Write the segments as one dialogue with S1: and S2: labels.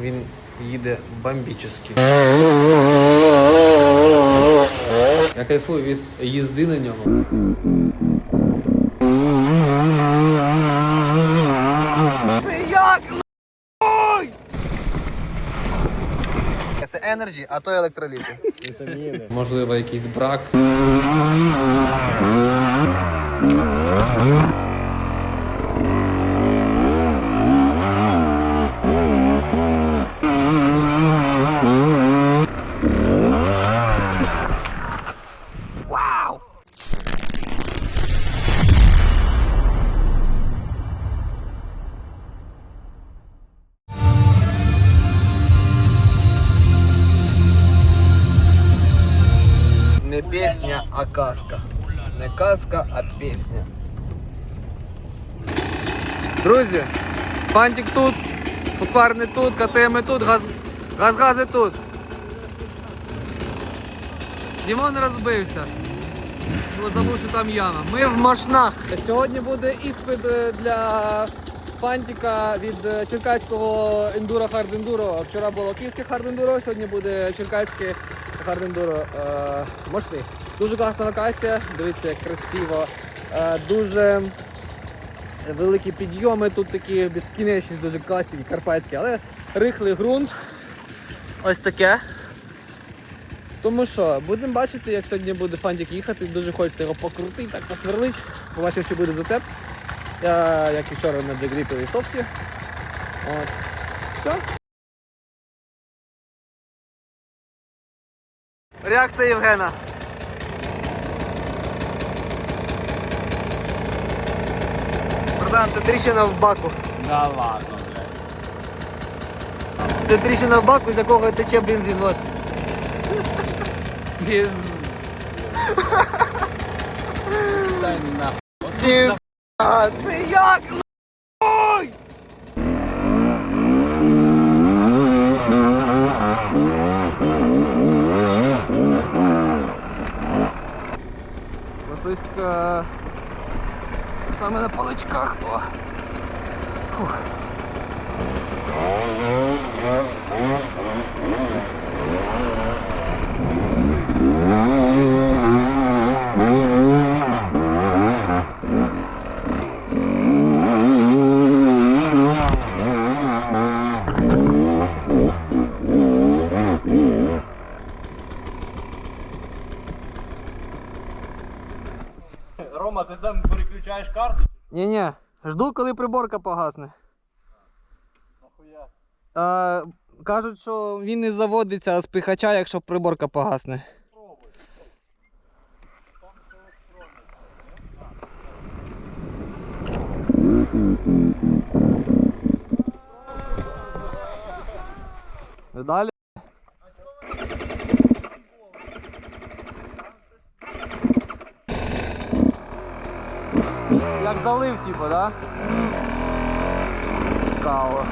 S1: Він їде бомбічно. Я кайфую від їзди на ньому. Це енерджі, а то електроліти. Можливо, якийсь брак. Не пісня, а казка. Не казка, а пісня. Друзі, пантик тут, фукварни тут, КТМ тут, газ, газ-гази тут. Дімон розбився. Забув, що там яма. Ми в Машнах. Сьогодні буде іспит е, для Фантіка від е, черкаського ендуро хардендуро. Вчора було київське хардендуро, сьогодні буде черкаське хардендуро. Е, Мошти. Дуже класна локація, дивіться, як красиво. Е, дуже великі підйоми, тут такі безкінечні, дуже класні, карпатські, але рихлий ґрунт. Ось таке. Тому що, будемо бачити, як сьогодні буде фандік їхати. Дуже хочеться його покрутити, так посверлить. Побачив, чи буде зацеп. Я, як і вчора на джегріповій софті. От. Все. Реакція Євгена. Братан, це тріщина в баку.
S2: Да ладно, блядь.
S1: Це тріщина в баку, з якого тече бензин. От.
S2: Без... Дай нахуй.
S1: Це як? Латиська саме на паличках. О. Фух. Жду, коли приборка погасне.
S2: Нахуя?
S1: А, кажуть, що він не заводиться з пихача, якщо приборка погасне. Далі. Як залив, типу, да? Цікаво.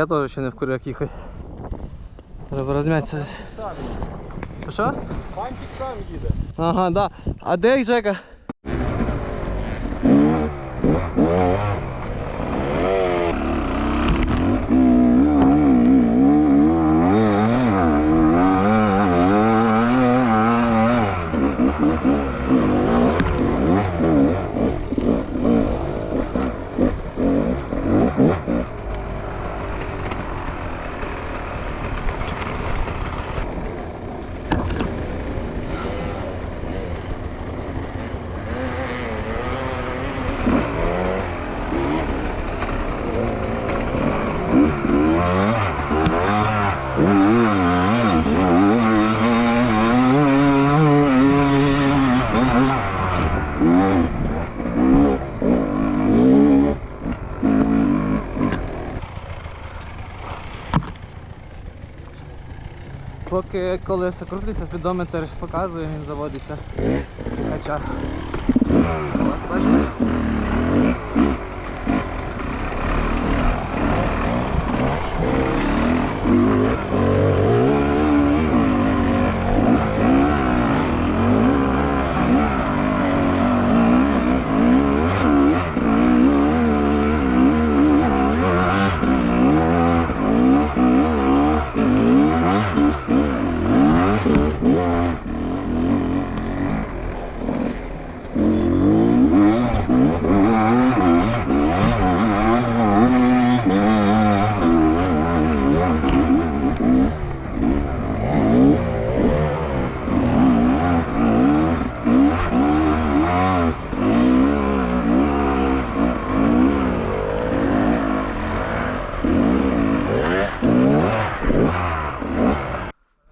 S1: Я теж ще не вкурю, як їхати. Треба розм'ятися. Що?
S2: Пантик сам їде.
S1: Ага, да. А де Жека? Поки колесо крутиться, спідометр показує, він заводиться. Хоча. От, бачите?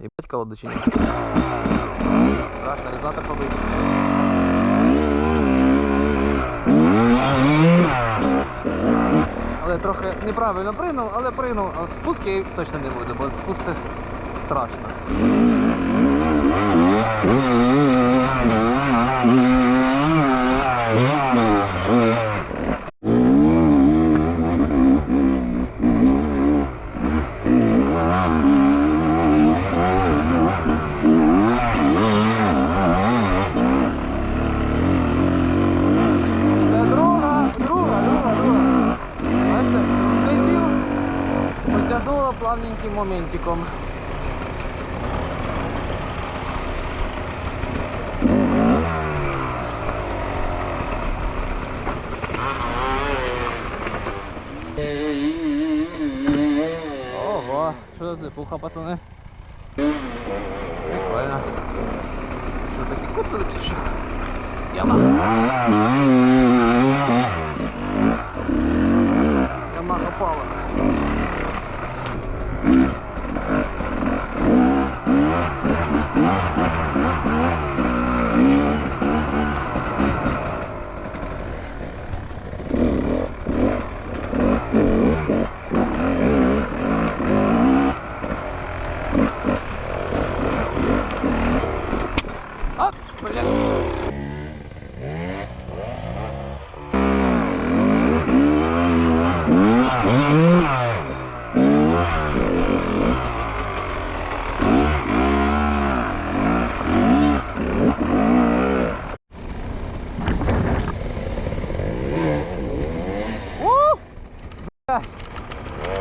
S1: Ебать колодочині. Страшно, резатор побитий. Але трохи прийнув, але прийнув, А спуск я точно не буду, бо спуск це страшно.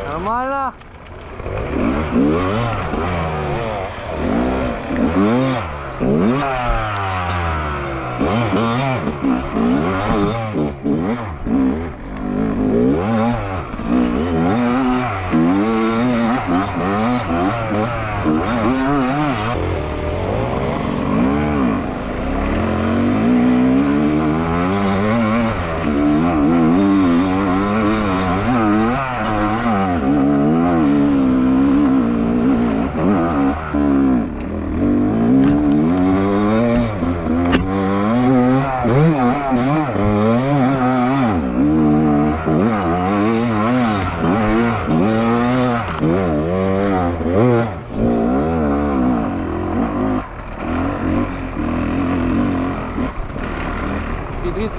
S1: Нормально.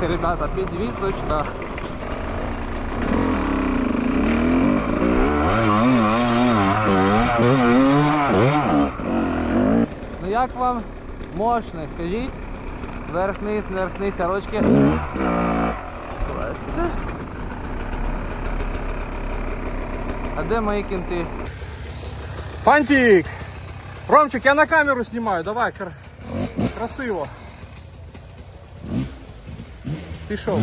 S1: ребята, підвісочка. Ну як вам мощно, скажіть? Верх-низ, верх-низ. А де мої кінти?
S3: Пантик! Ромчик, я на камеру снимаю, давай, красиво. Пішов.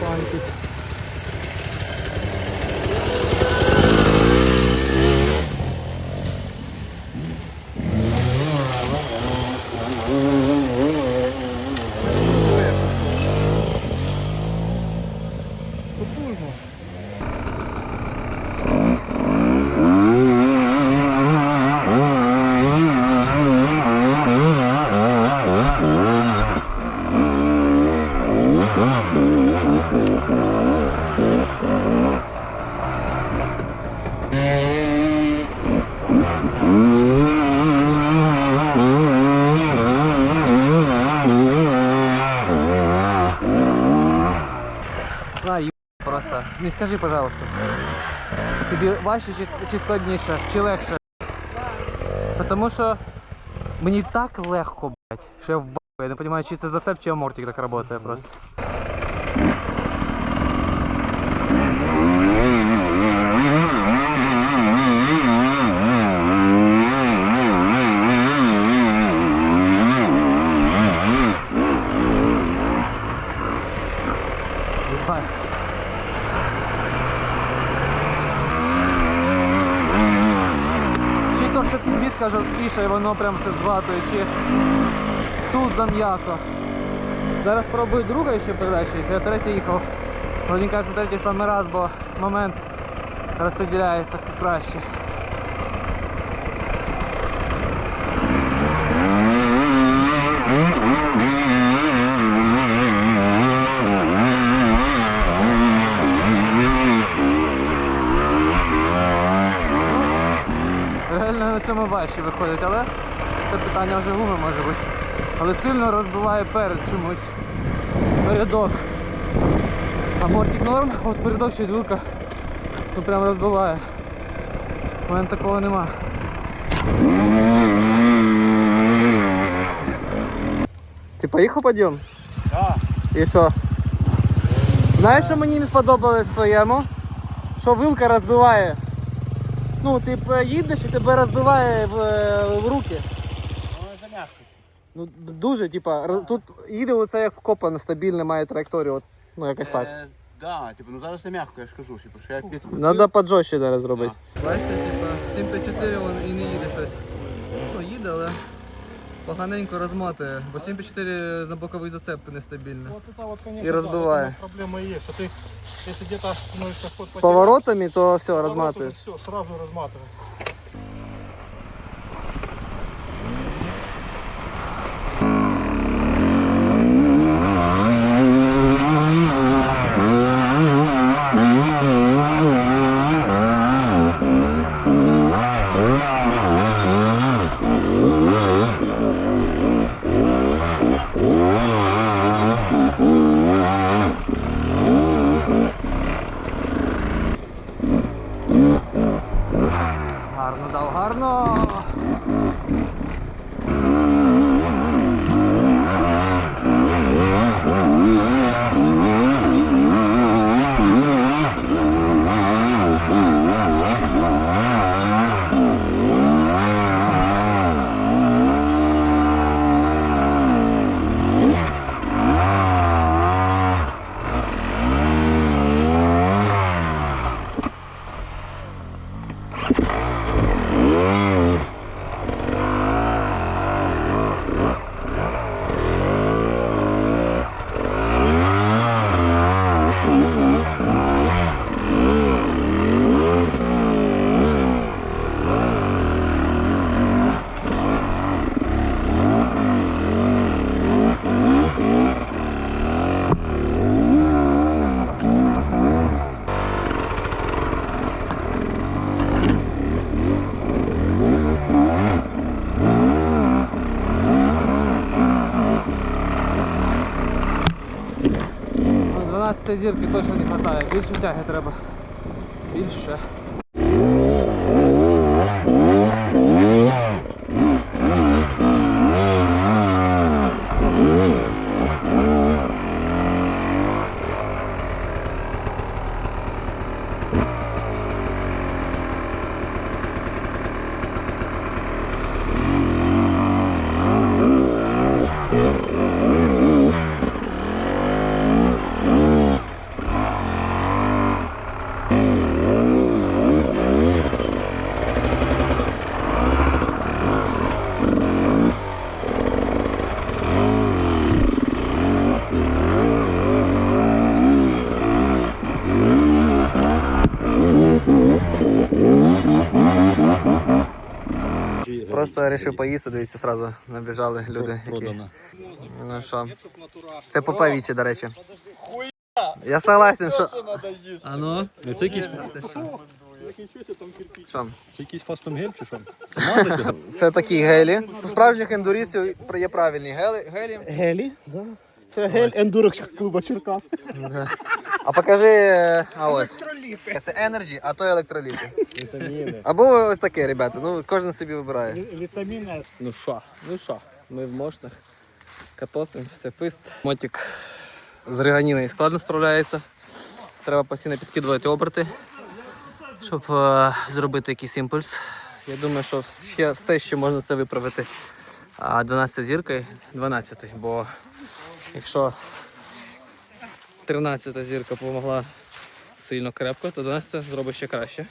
S3: Фантик. Потужно.
S1: На, ю... просто. Не скажи, пожалуйста. Тобі важче чи, чи складніше, чи легше? Тому що мені так легко, блядь, що я в Я не розумію, чи це зацеп, чи амортик так працює просто. Ебать. Чи то, що підвізка і воно прям все згладує, чи тут зам'яко. Зараз пробую друга ще передачі, я третій їхав. Мені кажеться, третій саме раз, бо момент розподіляється краще. Реально на цьому важче виходить, але це питання вже гуми може бути. Але сильно розбиває перед чомусь. Передок. А бортик норм, от передок щось вилка. Ну прям розбиває. У мене такого нема. Ти поїхав підйом?
S2: Так.
S1: І що? Знаєш, що мені не сподобалось твоєму? Що вилка розбиває. Ну, ти їдеш і тебе розбиває в, в руки.
S2: Ну, за м'яко.
S1: Ну, дуже, типа, роз- тут їде оце як вкопане, стабільне має траєкторію. От, ну, якось так.
S2: Е, да, типу, ну зараз це м'яко, я ж кажу, типу, що я підкрутив.
S1: Надо поджорще зараз зробити. Бачите, типа, 754 він і не їде щось. Ну, їде, але поганенько розматує, бо 754 на боковий зацеп нестабільний.
S3: Вот это вот, конечно,
S1: И
S3: да,
S1: разбивая.
S3: это проблема и есть, что ты, если где-то становишься ход
S1: З поворотами, то все, розматує.
S3: Все, сразу разматывает.
S1: Гарно дав, гарно. Зірки точно не вистачає. Більше тяги треба. Більше. Просто вирішив поїсти, дивіться, одразу набіжали люди. Які... Ну що? Це по павічі, до речі. Я согласен, що. А ну?
S2: Це якийсь,
S1: Що?
S2: це якийсь фастом чи що?
S1: Це такі гелі. У справжніх ендуристів є правильні гелі. гелі.
S3: Гелі, да. Це гель ендуро клуба Черкас.
S1: А покажи, е, а ось. Це Energy, а то електроліти.
S3: Вітаміни.
S1: Або ось таке, ребята. Ну, кожен собі вибирає.
S3: Вітаміни.
S1: Ну що, ну що, ми в мощних. Катосим, все фист. Мотик з реганіною складно справляється. Треба постійно підкидувати оберти, щоб е, зробити якийсь імпульс. Я думаю, що ще все, що можна це виправити. А 12 зіркою 12, бо якщо 13 зірка допомогла сильно крепко, то 12 зробить ще краще.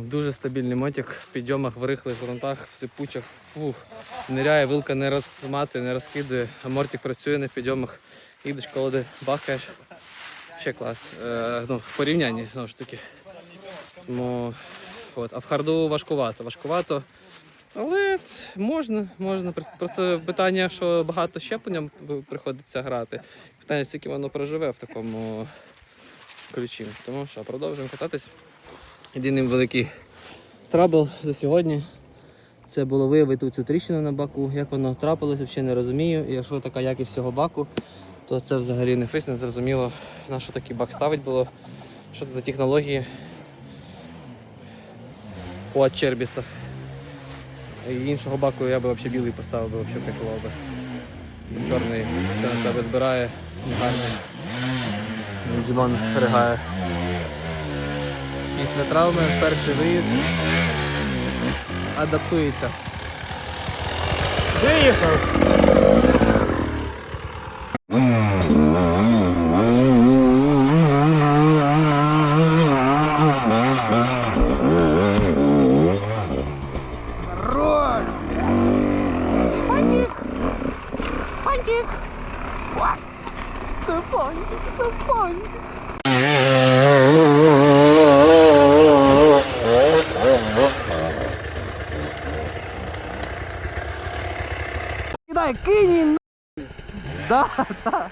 S1: Дуже стабільний мотик в підйомах, в рихлих ґрунтах, в сипучих. Фух. Ниряє, вилка не розмати, не розкидує, а мортик працює на підйомах. Їдеш колоди, бахаєш. Ще клас. Е, ну, в порівнянні, знову ж таки. Тому, от. А в харду важкувато. Важкувато. Але можна, можна. Просто питання, що багато щепленням приходиться грати. Питання, скільки воно проживе в такому ключі. Тому що продовжуємо кататись. Єдиний великий трабл за сьогодні. Це було виявити цю тріщину на баку. Як воно трапилося, взагалі не розумію. І якщо така якість цього баку, то це взагалі не фейс, не зрозуміло, на що такий бак ставить було. Що це за технології по Чербіса. І іншого баку я би взагалі білий поставив, би взагалі кайфував би. Чорний все на себе збирає, гарний. Дімон ригає. Після травми перший виїзд адаптується.
S3: Виїхав.
S1: Да, да.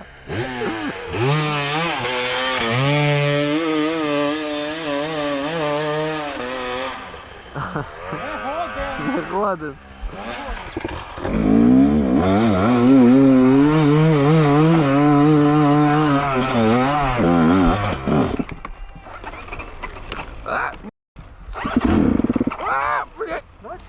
S1: Не годен.
S3: Давайте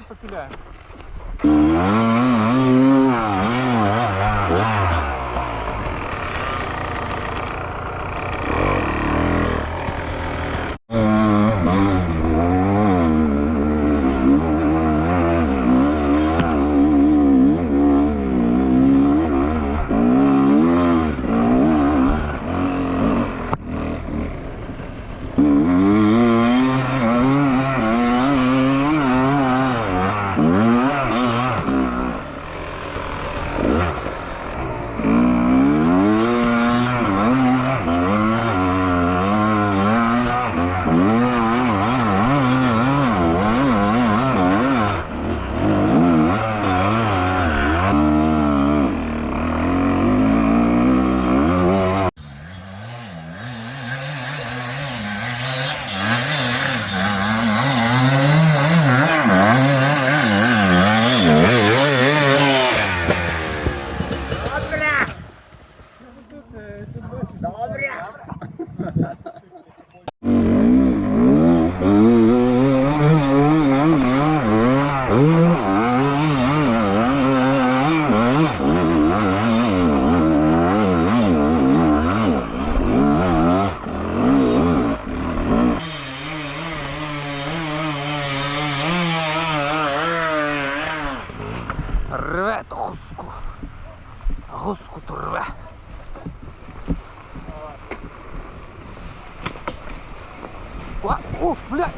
S3: Уф,
S1: блядь!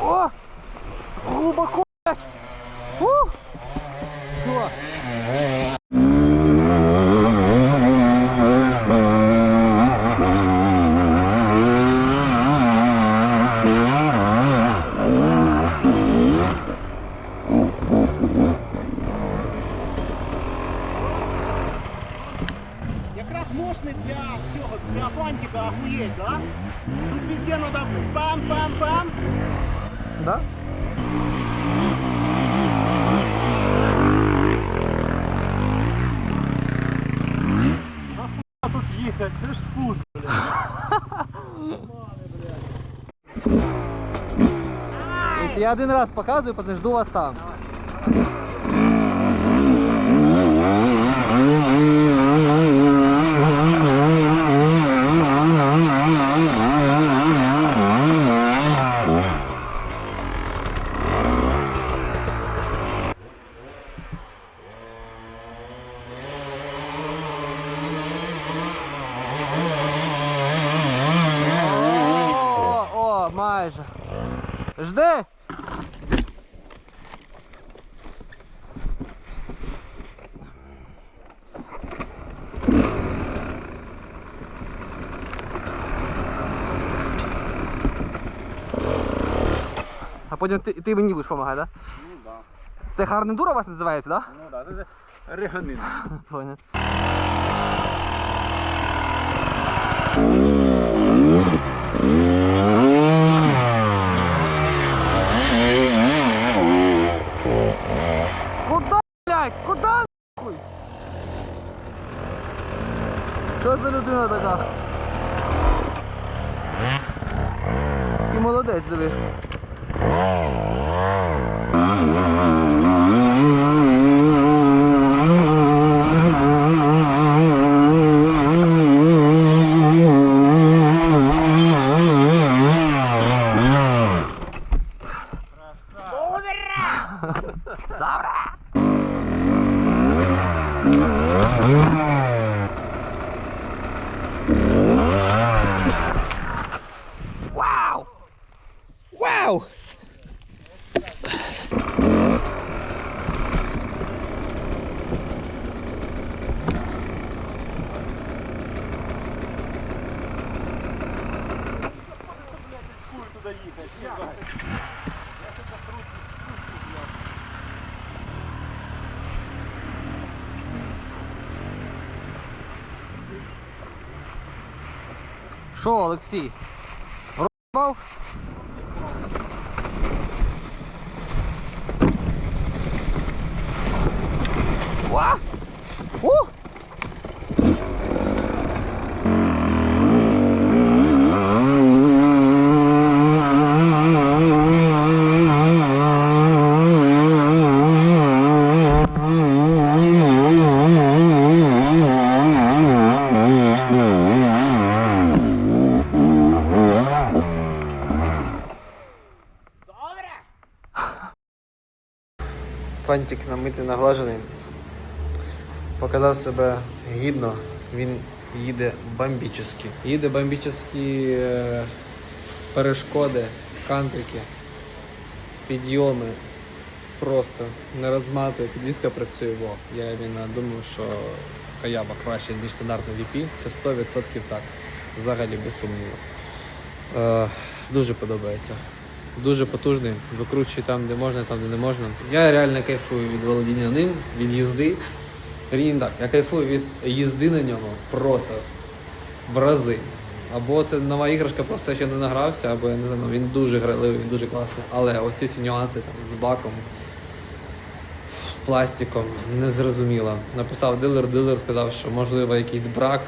S3: О! Глубоко, блядь! Ух! Все!
S1: Я один раз показую, подожду вас там. О, о, майже. Жди! А потім ти, ти мені будеш допомагати, так? Ну так. Це гарнитура у вас називається, так?
S3: Ну так, це реганин.
S1: Да? Понял. Куда, блядь? Куда нахуй? Що за людина така? Ти молодець, диви. Oh. Що, Олексій? Фантик намитий наглажений. Показав себе гідно. Він їде бомбічески. Їде бомбічески е, перешкоди, кантрики, підйоми. Просто не розматує, підвізка працює. Я думав, що Каяба краще, ніж стандартний VP. Це 100% так. Взагалі без сумніву. Е, дуже подобається. Дуже потужний, викручує там, де можна, там, де не можна. Я реально кайфую від володіння ним, від їзди. Вірні, так, я кайфую від їзди на ньому просто в рази. Або це нова іграшка, просто ще не награвся, або я не знаю, він дуже граливий, він дуже класний. Але ось ці всі нюанси там, з баком, пластиком, незрозуміло. Написав дилер, дилер сказав, що можливо якийсь брак.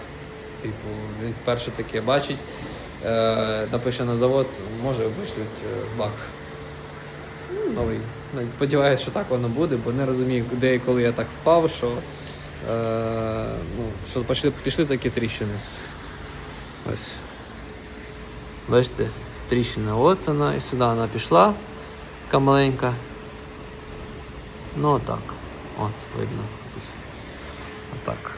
S1: Типу, він вперше таке бачить. Е, напише на завод, може вишлють е, бак. Новий. Ну, Сподіваюся, що так воно буде, бо не розумію, де і коли я так впав, що, е, ну, що пішли, пішли такі тріщини. Ось. Бачите, тріщина от вона, і сюди вона пішла, така маленька. Ну отак. От, видно. Отак.